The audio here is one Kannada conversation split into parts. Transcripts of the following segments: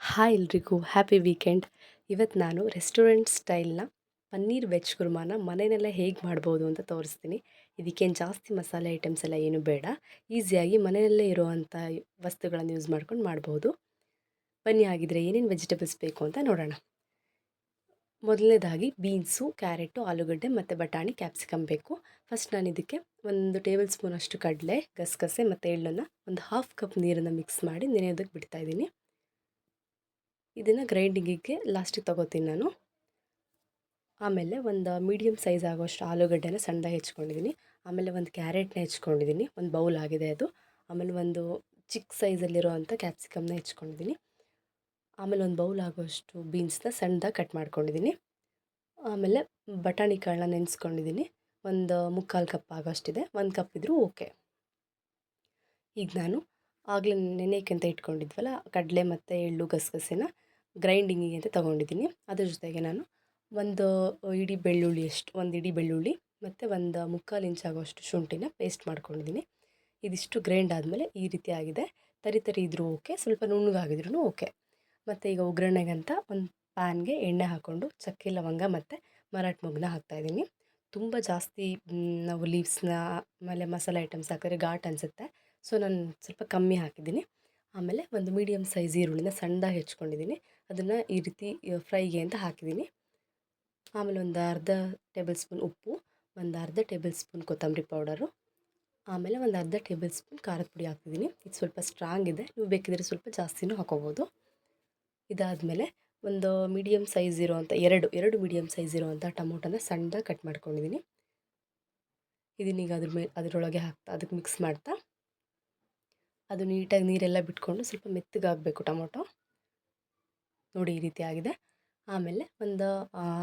ಹಾಯ್ ಎಲ್ರಿಗೂ ಹ್ಯಾಪಿ ವೀಕೆಂಡ್ ಇವತ್ತು ನಾನು ರೆಸ್ಟೋರೆಂಟ್ ಸ್ಟೈಲ್ನ ಪನ್ನೀರ್ ವೆಜ್ ಕುರ್ಮಾನ ಮನೆಯಲ್ಲೇ ಹೇಗೆ ಮಾಡ್ಬೋದು ಅಂತ ತೋರಿಸ್ತೀನಿ. ಇದಕ್ಕೇನು ಜಾಸ್ತಿ ಮಸಾಲೆ ಐಟಮ್ಸ್ ಎಲ್ಲ ಏನು ಬೇಡ. ಈಸಿಯಾಗಿ ಮನೆಯಲ್ಲೇ ಇರುವಂಥ ವಸ್ತುಗಳನ್ನು ಯೂಸ್ ಮಾಡ್ಕೊಂಡು ಮಾಡ್ಬೋದು. ಬನ್ನಿ ಆಗಿದ್ರೆ ಏನೇನು ವೆಜಿಟೇಬಲ್ಸ್ ಬೇಕು ಅಂತ ನೋಡೋಣ. ಮೊದಲನೇದಾಗಿ ಬೀನ್ಸು ಕ್ಯಾರೆಟು ಆಲೂಗಡ್ಡೆ ಮತ್ತು ಬಟಾಣಿ ಕ್ಯಾಪ್ಸಿಕಮ್ ಬೇಕು. ಫಸ್ಟ್ ನಾನು ಇದಕ್ಕೆ ಒಂದು ಟೇಬಲ್ ಸ್ಪೂನ್ ಅಷ್ಟು ಕಡಲೆ, ಗಸಗಸೆ ಮತ್ತು ಎಳ್ಳನ್ನು ಒಂದು ಹಾಫ್ ಕಪ್ ನೀರನ್ನು ಮಿಕ್ಸ್ ಮಾಡಿ ನೆನೆಯೋದಕ್ಕೆ ಬಿಡ್ತಾಯಿದ್ದೀನಿ ಇದನ್ನು ಗ್ರೈಂಡಿಂಗಿಗೆ ಲಾಸ್ಟಿಗೆ ತೊಗೋತೀನಿ ನಾನು. ಆಮೇಲೆ ಒಂದು ಮೀಡಿಯಮ್ ಸೈಜ್ ಆಗೋಷ್ಟು ಆಲೂಗಡ್ಡೆನ ಸಣ್ಣದಾಗಿ ಹೆಚ್ಕೊಂಡಿದ್ದೀನಿ ಆಮೇಲೆ ಒಂದು ಕ್ಯಾರೆಟ್ನ ಹೆಚ್ಕೊಂಡಿದ್ದೀನಿ ಒಂದು ಬೌಲ್ ಆಗಿದೆ ಅದು. ಆಮೇಲೆ ಒಂದು ಚಿಕ್ಕ ಸೈಜಲ್ಲಿರೋವಂಥ ಕ್ಯಾಪ್ಸಿಕಮ್ನ ಹೆಚ್ಕೊಂಡಿದ್ದೀನಿ ಆಮೇಲೆ ಒಂದು ಬೌಲ್ ಆಗೋಷ್ಟು ಬೀನ್ಸ್ನ ಸಣ್ಣದಾಗಿ ಕಟ್ ಮಾಡ್ಕೊಂಡಿದ್ದೀನಿ ಆಮೇಲೆ ಬಟಾಣಿ ಕಾಳನ್ನ ನೆನೆಸ್ಕೊಂಡಿದ್ದೀನಿ ಒಂದು ಮುಕ್ಕಾಲು ಕಪ್ ಆಗೋಷ್ಟಿದೆ. ಒಂದು ಕಪ್ ಇದ್ದರೂ ಓಕೆ ಈಗ ನಾನು ಆಗಲೇ ನೆನೆಯಕ್ಕೆ ಅಂತ ಇಟ್ಕೊಂಡಿದ್ವಲ್ಲ, ಕಡಲೆ ಮತ್ತು ಎಳ್ಳು ಗಸಗಸೆನ. ಗ್ರೈಂಡಿಂಗಿಗೆ ಅಂತ ತೊಗೊಂಡಿದ್ದೀನಿ. ಅದ್ರ ಜೊತೆಗೆ ನಾನು ಒಂದು ಇಡೀ ಬೆಳ್ಳುಳ್ಳಿ ಅಷ್ಟು, ಒಂದು ಇಡೀ ಬೆಳ್ಳುಳ್ಳಿ ಮತ್ತು ಒಂದು ಮುಕ್ಕಾಲು ಇಂಚ್ ಆಗೋಷ್ಟು ಶುಂಠಿನ ಪೇಸ್ಟ್ ಮಾಡ್ಕೊಂಡಿದ್ದೀನಿ. ಇದಿಷ್ಟು ಗ್ರೈಂಡ್ ಆದಮೇಲೆ ಈ ರೀತಿ ಆಗಿದೆ. ತರಿ ತರಿ ಇದ್ದರೂ ಓಕೆ, ಸ್ವಲ್ಪ ನುಣ್ಣಗಾಗಿದ್ರೂ ಓಕೆ. ಮತ್ತು ಈಗ ಒಗ್ಗರಣೆಗಂತ ಒಂದು ಪ್ಯಾನ್ಗೆ ಎಣ್ಣೆ ಹಾಕ್ಕೊಂಡು ಚಕ್ಕೆ, ಲವಂಗ ಮತ್ತು ಮರಾಠ ಮೊಗ್ನ ಹಾಕ್ತಾಯಿದ್ದೀನಿ ತುಂಬ ಜಾಸ್ತಿ ನಾವು ಲೀವ್ಸ್ನ ಆಮೇಲೆ ಮಸಾಲೆ ಐಟಮ್ಸ್ ಹಾಕಿದ್ರೆ ಘಾಟ್ ಅನಿಸುತ್ತೆ. ಸೊ ನಾನು ಸ್ವಲ್ಪ ಕಮ್ಮಿ ಹಾಕಿದ್ದೀನಿ. ಆಮೇಲೆ ಒಂದು ಮೀಡಿಯಮ್ ಸೈಜ್ ಈರುಳ್ಳಿನ ಸಣ್ಣದಾಗಿ ಹೆಚ್ಕೊಂಡಿದ್ದೀನಿ. ಅದನ್ನು ಈ ರೀತಿ ಫ್ರೈಗೆ ಅಂತ ಹಾಕಿದ್ದೀನಿ. ಆಮೇಲೆ ಒಂದು ಅರ್ಧ ಟೇಬಲ್ ಸ್ಪೂನ್ ಉಪ್ಪು, ಒಂದು ಅರ್ಧ ಟೇಬಲ್ ಸ್ಪೂನ್ ಕೊತ್ತಂಬರಿ ಪೌಡರು, ಆಮೇಲೆ ಒಂದು ಅರ್ಧ ಟೇಬಲ್ ಸ್ಪೂನ್ ಖಾರದ ಪುಡಿ ಹಾಕ್ತಿದ್ದೀನಿ. ಇದು ಸ್ವಲ್ಪ ಸ್ಟ್ರಾಂಗ್ ಇದೆ. ನೀವು ಬೇಕಿದ್ರೆ ಸ್ವಲ್ಪ ಜಾಸ್ತಿನೂ ಹಾಕೋಬೋದು. ಇದಾದಮೇಲೆ ಒಂದು ಮೀಡಿಯಮ್ ಸೈಜ್ ಇರುವಂಥ ಎರಡು ಎರಡು ಮೀಡಿಯಮ್ ಸೈಜ್ ಇರುವಂಥ ಟೊಮೊಟೊನ ಸಣ್ಣದಾಗಿ ಕಟ್ ಮಾಡ್ಕೊಂಡಿದ್ದೀನಿ. ಇದನ್ನೀಗ ಅದ್ರ ಮೇಲೆ ಅದರೊಳಗೆ ಹಾಕ್ತಾ, ಅದಕ್ಕೆ ಮಿಕ್ಸ್ ಮಾಡ್ತಾ ಅದು ನೀಟಾಗಿ ನೀರೆಲ್ಲ ಬಿಟ್ಕೊಂಡು ಸ್ವಲ್ಪ ಮೆತ್ತಗಾಗಬೇಕು ಟೊಮೊಟೊ. ನೋಡಿ ಈ ರೀತಿ ಆಗಿದೆ. ಆಮೇಲೆ ಒಂದು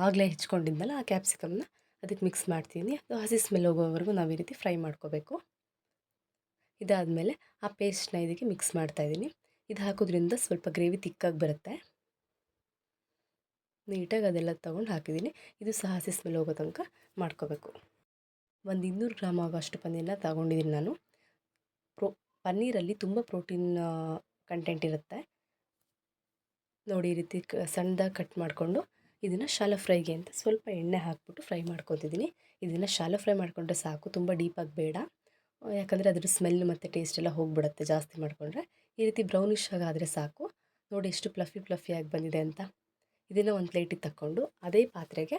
ಆಗಲೇ ಹೆಚ್ಕೊಂಡಿದ್ನಲ್ಲ ಆ ಕ್ಯಾಪ್ಸಿಕಮ್ನ ಅದಕ್ಕೆ ಮಿಕ್ಸ್ ಮಾಡ್ತೀನಿ. ಅದು ಹಸಿ ಸ್ಮೆಲ್ ಹೋಗೋವರೆಗೂ ನಾವು ಈ ರೀತಿ ಫ್ರೈ ಮಾಡ್ಕೋಬೇಕು. ಇದಾದಮೇಲೆ ಆ ಪೇಸ್ಟ್ನ ಇದಕ್ಕೆ ಮಿಕ್ಸ್ ಮಾಡ್ತಾಯಿದ್ದೀನಿ ಇದು ಹಾಕೋದ್ರಿಂದ ಸ್ವಲ್ಪ ಗ್ರೇವಿ ತಿಕ್ಕಾಗಿ ಬರುತ್ತೆ. ನೀಟಾಗಿ ಅದೆಲ್ಲ ತೊಗೊಂಡು ಹಾಕಿದ್ದೀನಿ. ಇದು ಸಹ ಹಸಿ ಸ್ಮೆಲ್ ಹೋಗೋ ತನಕ ಮಾಡ್ಕೋಬೇಕು. ಒಂದು ಇನ್ನೂರು ಗ್ರಾಮ್ ಆಗೋಷ್ಟು ಪನ್ನೀರನ್ನ ತಗೊಂಡಿದ್ದೀನಿ ನಾನು. ಪನ್ನೀರಲ್ಲಿ ತುಂಬ ಪ್ರೋಟೀನ್ ಕಂಟೆಂಟ್ ಇರುತ್ತೆ. ನೋಡಿ ಈ ರೀತಿ ಕ, ಸಣ್ಣದಾಗಿ ಕಟ್ ಮಾಡಿಕೊಂಡು ಇದನ್ನು ಶಾಲೋ ಫ್ರೈಗೆ ಅಂತ ಸ್ವಲ್ಪ ಎಣ್ಣೆ ಹಾಕ್ಬಿಟ್ಟು ಫ್ರೈ ಮಾಡ್ಕೊತಿದ್ದೀನಿ ಇದನ್ನು ಶಾಲೋ ಫ್ರೈ ಮಾಡಿಕೊಂಡ್ರೆ ಸಾಕು, ತುಂಬ ಡೀಪಾಗಿ ಬೇಡ. ಯಾಕಂದರೆ ಅದ್ರ ಸ್ಮೆಲ್ ಮತ್ತು ಟೇಸ್ಟ್ ಎಲ್ಲ ಹೋಗಿಬಿಡುತ್ತೆ ಜಾಸ್ತಿ ಮಾಡಿಕೊಂಡ್ರೆ. ಈ ರೀತಿ ಬ್ರೌನಿಷ್ ಆಗಾದರೆ ಸಾಕು. ನೋಡಿ ಎಷ್ಟು ಪ್ಲಫಿ ಪ್ಲಫಿಯಾಗಿ ಬಂದಿದೆ ಅಂತ. ಇದನ್ನು ಒಂದು ಪ್ಲೇಟಿಗೆ ತಕ್ಕೊಂಡು ಅದೇ ಪಾತ್ರೆಗೆ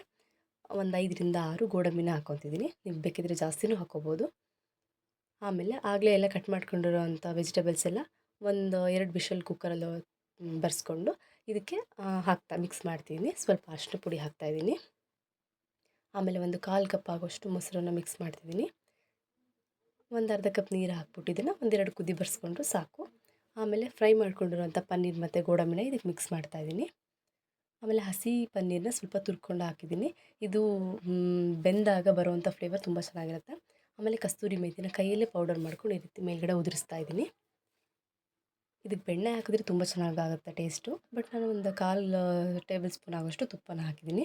ಒಂದು ಐದರಿಂದ ಆರು ಗೋಡಂಬಿನ ಹಾಕ್ಕೊತಿದ್ದೀನಿ ನಿಮ್ಗೆ ಬೇಕಿದ್ರೆ ಜಾಸ್ತಿನೂ ಹಾಕ್ಕೋಬೋದು ಆಮೇಲೆ ಆಗಲೇ ಎಲ್ಲ ಕಟ್ ಮಾಡ್ಕೊಂಡಿರೋವಂಥ ವೆಜಿಟೇಬಲ್ಸ್ ಎಲ್ಲ ಒಂದು ಎರಡು ಬಿಷಲ್ ಕುಕ್ಕರಲ್ಲಿ ಬರ್ಸ್ಕೊಂಡು ಇದಕ್ಕೆ ಹಾಕ್ತಾ ಮಿಕ್ಸ್ ಮಾಡ್ತೀನಿ. ಸ್ವಲ್ಪ ಅರಿಶಿನ ಪುಡಿ ಹಾಕ್ತಾಯಿದ್ದೀನಿ ಆಮೇಲೆ ಒಂದು ಕಾಲು ಕಪ್ ಆಗೋಷ್ಟು ಮೊಸರನ್ನು ಮಿಕ್ಸ್ ಮಾಡ್ತಿದ್ದೀನಿ. ಒಂದು ಅರ್ಧ ಕಪ್ ನೀರು ಹಾಕ್ಬಿಟ್ಟು ಇದನ್ನು ಒಂದೆರಡು ಕುದಿ ಬರ್ಸ್ಕೊಂಡ್ರು ಸಾಕು. ಆಮೇಲೆ ಫ್ರೈ ಮಾಡ್ಕೊಂಡಿರೋಂಥ ಪನ್ನೀರ್ ಮತ್ತು ಗೋಡಂಬಿನ ಇದಕ್ಕೆ ಮಿಕ್ಸ್ ಮಾಡ್ತಾಯಿದ್ದೀನಿ ಆಮೇಲೆ ಹಸಿ ಪನ್ನೀರನ್ನ ಸ್ವಲ್ಪ ತುರ್ಕೊಂಡು ಹಾಕಿದ್ದೀನಿ. ಇದು ಬೆಂದಾಗ ಬರುವಂಥ ಫ್ಲೇವರ್ ತುಂಬ ಚೆನ್ನಾಗಿರುತ್ತೆ. ಆಮೇಲೆ ಕಸ್ತೂರಿ ಮೇಥಿನ ಕೈಯಲ್ಲೇ ಪೌಡರ್ ಮಾಡ್ಕೊಂಡು ಈ ರೀತಿ ಮೇಲ್ಗಡೆ ಉದುರಿಸ್ತಾ ಇದ್ದೀನಿ. ಇದಕ್ಕೆ ಬೆಣ್ಣೆ ಹಾಕಿದ್ರೆ ತುಂಬ ಚೆನ್ನಾಗಾಗುತ್ತೆ ಟೇಸ್ಟು ಬಟ್ ನಾನು ಒಂದು ಕಾಲು ಟೇಬಲ್ ಸ್ಪೂನ್ ಆಗೋಷ್ಟು ತುಪ್ಪನ ಹಾಕಿದ್ದೀನಿ.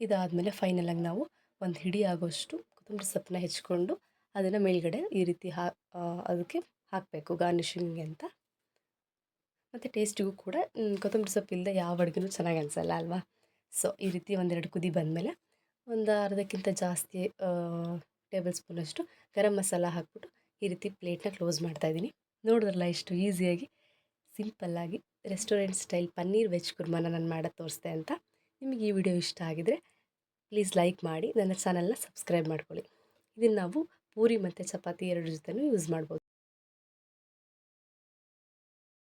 ಇದಾದಮೇಲೆ ಫೈನಲಾಗಿ ನಾವು ಒಂದು ಹಿಡಿ ಆಗೋಷ್ಟು ಕೊತ್ತಂಬರಿ ಸೊಪ್ಪನ್ನ ಹೆಚ್ಕೊಂಡು ಅದನ್ನು ಮೇಲ್ಗಡೆ ಈ ರೀತಿ ಹಾ ಅದಕ್ಕೆ ಹಾಕಬೇಕು ಗಾರ್ನಿಷಿಂಗ್ ಅಂತ. ಮತ್ತು ಟೇಸ್ಟಿಗೂ ಕೂಡ ಕೊತ್ತಂಬರಿ ಸೊಪ್ಪು ಇಲ್ಲದೆ ಯಾವ ಅಡುಗೆನೂ ಚೆನ್ನಾಗಿ ಅನಿಸಲ್ಲ ಅಲ್ವಾ? ಸೊ ಈ ರೀತಿ ಒಂದೆರಡು ಕುದಿ ಬಂದಮೇಲೆ ಒಂದು ಅರ್ಧಕ್ಕಿಂತ ಜಾಸ್ತಿ ಟೇಬಲ್ ಸ್ಪೂನಷ್ಟು ಗರಂ ಮಸಾಲ ಹಾಕ್ಬಿಟ್ಟು ಈ ರೀತಿ ಪ್ಲೇಟ್ನ ಕ್ಲೋಸ್ ಮಾಡ್ತಾಯಿದ್ದೀನಿ ನೋಡಿದ್ರಲ್ಲ ಇಷ್ಟು ಈಸಿಯಾಗಿ, ಸಿಂಪಲ್ಲಾಗಿ ರೆಸ್ಟೋರೆಂಟ್ ಸ್ಟೈಲ್ ಪನ್ನೀರ್ ವೆಜ್ ಕುರ್ಮಾನ ನಾನು ಮಾಡೋದು ತೋರಿಸ್ದೆ ಅಂತ ನಿಮಗೆ ಈ ವಿಡಿಯೋ ಇಷ್ಟ ಆಗಿದರೆ ಪ್ಲೀಸ್ ಲೈಕ್ ಮಾಡಿ, ನನ್ನ ಚಾನಲ್ನ ಸಬ್ಸ್ಕ್ರೈಬ್ ಮಾಡ್ಕೊಳ್ಳಿ. ಇದನ್ನು ನಾವು ಪೂರಿ ಮತ್ತು ಚಪಾತಿ ಎರಡು ಜೊತೆನೂ ಯೂಸ್ ಮಾಡ್ಬೋದು.